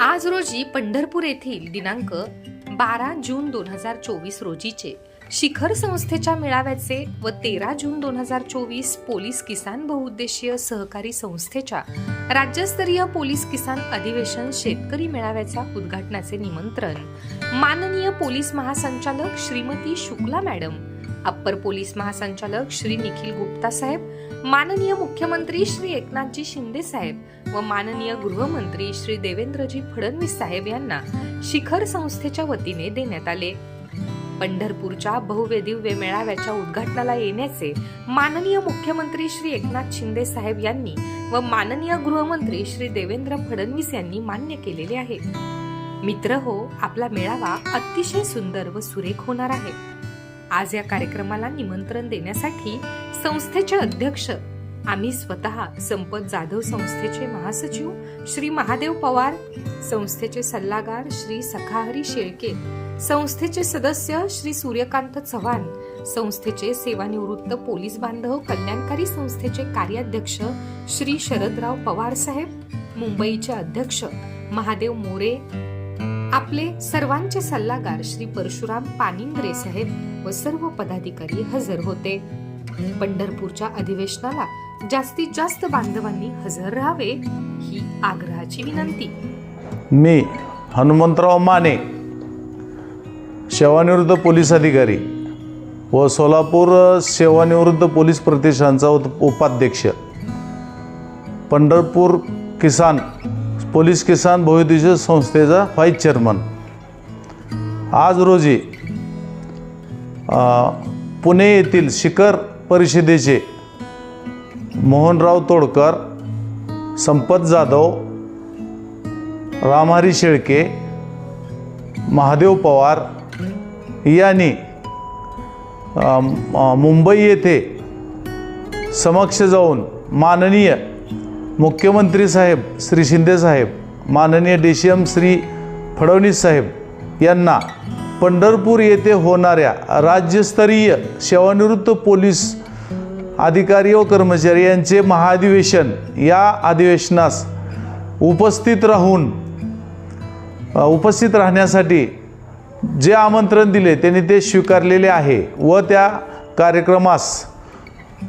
आज रोजी पंढरपूर येथील दिनांक बारा जून दोन हजार चोवीस रोजीचे शिखर संस्थेच्या मेळाव्याचे व तेरा जून दोन हजार चोवीस पोलीस किसान बहुउद्देशीय सहकारी संस्थेच्या राज्यस्तरीय पोलीस किसान अधिवेशन शेतकरी मेळाव्याच्या उद्घाटनाचे निमंत्रण. माननीय पोलीस महासंचालक Shrimati Shukla madam upper police महासंचालक श्री निखिल गुप्ता साहेब माननीय मुख्यमंत्री श्री एकनाथजी शिंदे साहेब व माननीय गृहमंत्री श्री देवेंद्रजी फडणवीस साहेब यांना शिखर संस्थेच्या वतीने देण्यात आले. पंढरपूरच्या बहुवेदिव्य दिव्य मेळाव्याच्या उद्घाटनाला येण्याचे माननीय मुख्यमंत्री श्री एकनाथ शिंदे साहेब यांनी व माननीय गृहमंत्री श्री देवेंद्र फडणवीस यांनी मान्य केलेले आहे. मित्र हो आपला मेळावा अतिशय सुंदर व सुरेख होणार आहे. आज या कार्यक्रमाला निमंत्रण देण्यासाठी संस्थेचे अध्यक्ष. आम्ही स्वतः संपत जाधव संस्थेचे महासचिव श्री महादेव पवार संस्थेचे सल्लागार श्री सखाहरी शेळके संस्थेचे सदस्य श्री सूर्यकांत चव्हाण संस्थेचे सेवानिवृत्त पोलीस बांधव कल्याणकारी संस्थेचे कार्याध्यक्ष श्री शरदराव पवार साहेब मुंबईचे अध्यक्ष महादेव मोरे आपले सर्वांचे सल्लागार श्री परशुराम पानिंद्रे साहेब व सर्व पदाधिकारी हजर होते. पंढरपूरच्या अधिवेशनाला जास्तीत जास्त बांधवांनी हजर राहावे ही आग्रहाची विनंती. मी हनुमंतराव माने सेवानिवृत्त पोलीस अधिकारी व सोलापूर सेवानिवृत्त पोलीस प्रतिष्ठानचा उपाध्यक्ष पंढरपूर किसान पोलीस किसान बहुउद्देशीय संस्थेचा व्हाईस चेअरमन. आज रोजी पुणे येथील शिखर परिषदेचे मोहनराव तोडकर संपत जाधव रामहरी शेळके महादेव पवार यांनी मुंबई येथे समक्ष जाऊन माननीय मुख्यमंत्री साहेब श्री शिंदे साहेब माननीय D C M Shri Fadnavis साहेब यांना पंढरपूर येथे होणाऱ्या राज्यस्तरीय सेवानिवृत्त पोलीस अधिकारी व कर्मचारी यांचे महाधिवेशन या अधिवेशनास उपस्थित राहून उपस्थित राहण्यासाठी जे आमंत्रण दिले त्यांनी ते स्वीकारलेले आहे व त्या कार्यक्रमास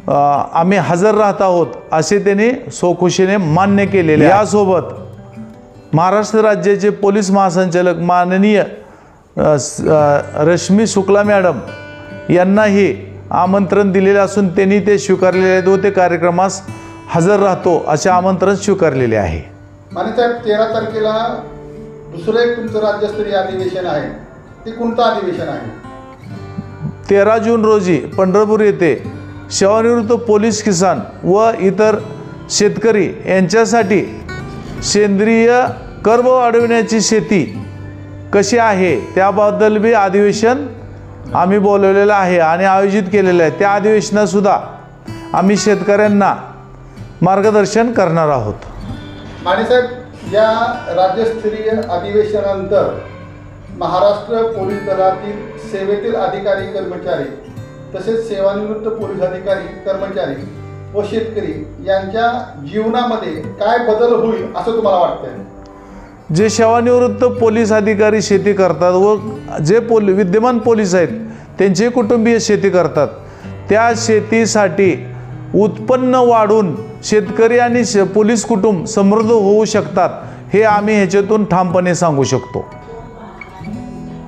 आम्ही हजर राहत आहोत असे त्यांनी स्वखुशीने मान्य केलेले यासोबत महाराष्ट्र राज्याचे पोलीस महासंचालक माननीय रश्मी शुक्ला मॅडम यांनाही आमंत्रण दिलेले असून त्यांनी ते स्वीकारलेले आहेत व ते कार्यक्रमास हजर राहतो असे आमंत्रण स्वीकारलेले आहे. मानेसाहेब तेरा तारखेला दुसरं एक तुमचं राज्यस्तरीय अधिवेशन आहे. ते कोणतं अधिवेशन आहे? तेरा जून रोजी पंढरपूर येथे सेवानिवृत्त पोलीस किसान व इतर शेतकरी यांच्यासाठी सेंद्रिय कर्ब वाढविण्याची शेती कशी आहे? त्याबद्दल बी अधिवेशन आम्ही बोलवलेलं आहे आणि आयोजित केलेलं आहे. त्या अधिवेशनातसुद्धा आम्ही शेतकऱ्यांना मार्गदर्शन करणार आहोत. मानेसाहेब या राज्यस्तरीय अधिवेशनानंतर महाराष्ट्र पोलीस दलातील सेवेतील अधिकारी कर्मचारी तसेच सेवानिवृत्त पोलीस अधिकारी कर्मचारी व शेतकरी यांच्या जीवनामध्ये काय बदल होईल असं तुम्हाला वाटतंय? जे सेवानिवृत्त पोलीस अधिकारी शेती करतात व जे पोल विद्यमान पोलीस आहेत त्यांचे कुटुंबीय शेती करतात. त्या शेतीसाठी उत्पन्न वाढून शेतकरी आणि श पोलीस कुटुंब समृद्ध होऊ शकतात हे आम्ही ह्याच्यातून ठामपणे सांगू शकतो.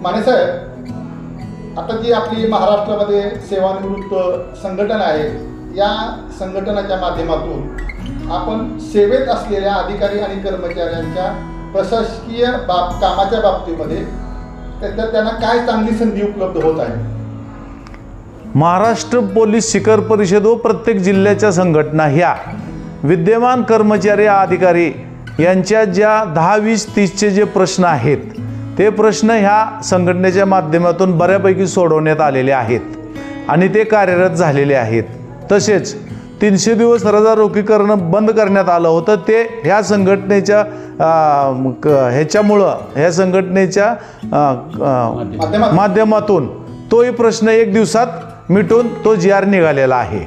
मानेसाहेब आता जी आपली महाराष्ट्रामध्ये सेवानिवृत्त संघटना आहे या संघटनाच्या माध्यमातून आपण सेवेत असलेल्या अधिकारी आणि कर्मचाऱ्यांच्या प्रशासकीय बाब कामाच्या बाबतीमध्ये त्यांना काय चांगली संधी उपलब्ध होत आहे? महाराष्ट्र पोलीस शिखर परिषद व प्रत्येक जिल्ह्याच्या संघटना ह्या विद्यमान कर्मचारी अधिकारी यांच्या ज्या दहा वीस तीसचे जे प्रश्न आहेत ते प्रश्न ह्या संघटनेच्या माध्यमातून बऱ्यापैकी सोडवण्यात आलेले आहेत आणि ते कार्यरत झालेले आहेत. तसेच तीनशे दिवस रजा रोखी करणं बंद करण्यात आलं होतं. ते ह्या संघटनेच्या ह्याच्यामुळं ह्या संघटनेच्या माध्यमातून तोही प्रश्न एक दिवसात मिटून तो जी आर निघालेला आहे.